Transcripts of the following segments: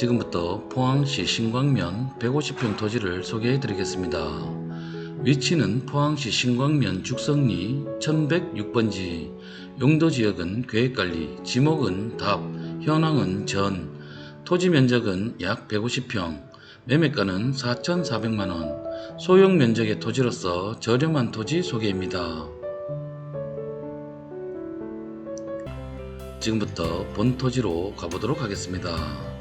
지금부터 포항시 신광면 150평 토지를 소개해 드리겠습니다. 위치는 포항시 신광면 죽성리 1106번지, 용도지역은 계획관리, 지목은 답, 현황은 전, 토지 면적은 약 150평, 매매가는 4,400만원, 소형 면적의 토지로서 저렴한 토지 소개입니다. 지금부터 본 토지로 가보도록 하겠습니다.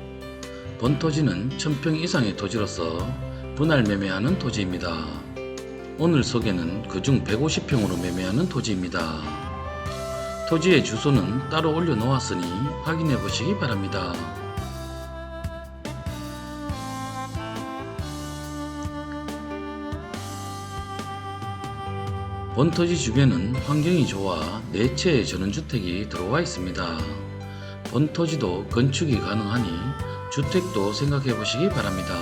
본 토지는 1000평 이상의 토지로서 분할 매매하는 토지입니다. 오늘 소개는 그중 150평으로 매매하는 토지입니다. 토지의 주소는 따로 올려놓았으니 확인해 보시기 바랍니다. 본토지 주변은 환경이 좋아 4채의 전원주택이 들어와 있습니다. 본토지도 건축이 가능하니 주택도 생각해 보시기 바랍니다.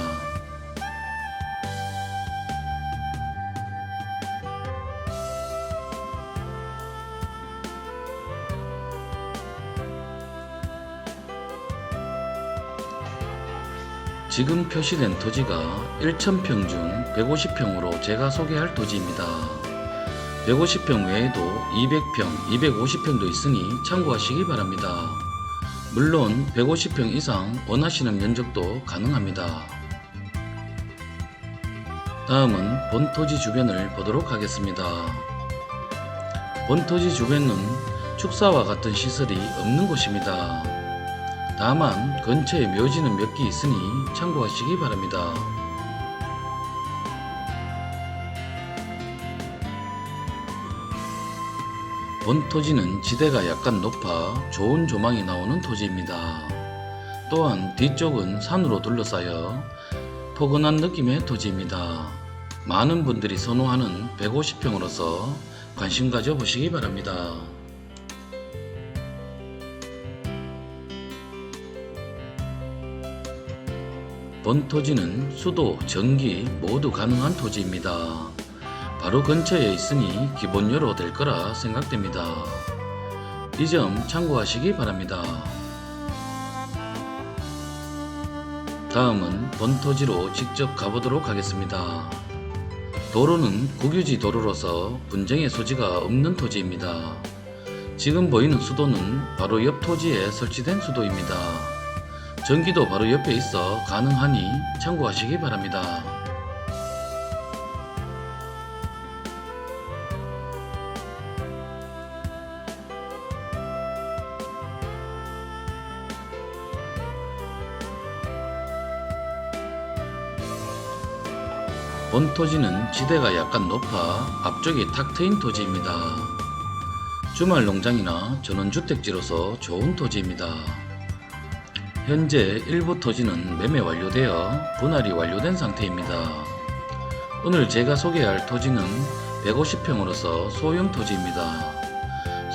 지금 표시된 토지가 1,000평 중 150평으로 제가 소개할 토지입니다. 150평 외에도 200평, 250평도 있으니 참고하시기 바랍니다. 물론 150평 이상 원하시는 면적도 가능합니다. 다음은 본토지 주변을 보도록 하겠습니다. 본토지 주변은 축사와 같은 시설이 없는 곳입니다. 다만 근처에 묘지는 몇 개 있으니 참고하시기 바랍니다. 본 토지는 지대가 약간 높아 좋은 조망이 나오는 토지입니다. 또한 뒤쪽은 산으로 둘러싸여 포근한 느낌의 토지입니다. 많은 분들이 선호하는 150평으로서 관심 가져 보시기 바랍니다. 본 토지는 수도, 전기 모두 가능한 토지입니다. 바로 근처에 있으니 기본료로 될 거라 생각됩니다. 이 점 참고하시기 바랍니다. 다음은 본토지로 직접 가보도록 하겠습니다. 도로는 국유지 도로로서 분쟁의 소지가 없는 토지입니다. 지금 보이는 수도는 바로 옆 토지에 설치된 수도입니다. 전기도 바로 옆에 있어 가능하니 참고하시기 바랍니다. 본 토지는 지대가 약간 높아 앞쪽이 탁 트인 토지입니다. 주말 농장이나 전원주택지로서 좋은 토지입니다. 현재 일부 토지는 매매 완료되어 분할이 완료된 상태입니다. 오늘 제가 소개할 토지는 150평으로서 소형 토지입니다.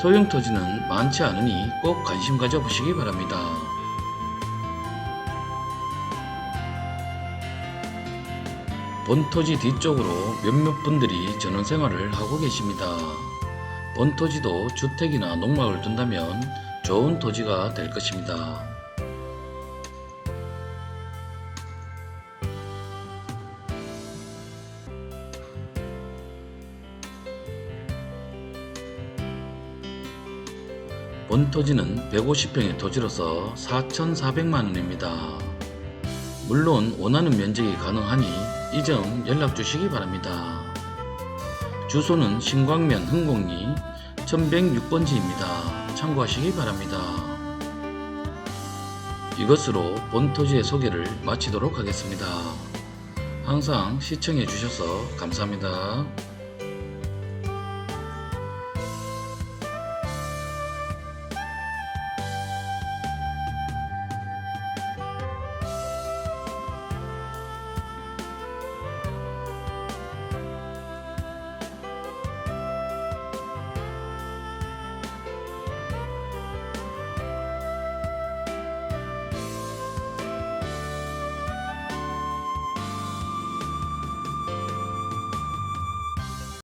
소형 토지는 많지 않으니 꼭 관심 가져보시기 바랍니다. 본토지 뒤쪽으로 몇몇 분들이 전원 생활을 하고 계십니다. 본토지도 주택이나 농막을 둔다면 좋은 토지가 될 것입니다. 본토지는 150평의 토지로서 4,400만원입니다. 물론 원하는 면적이 가능하니 이 점 연락 주시기 바랍니다. 주소는 신광면 흥곡리 1106번지입니다. 참고하시기 바랍니다. 이것으로 본 토지의 소개를 마치도록 하겠습니다. 항상 시청해 주셔서 감사합니다.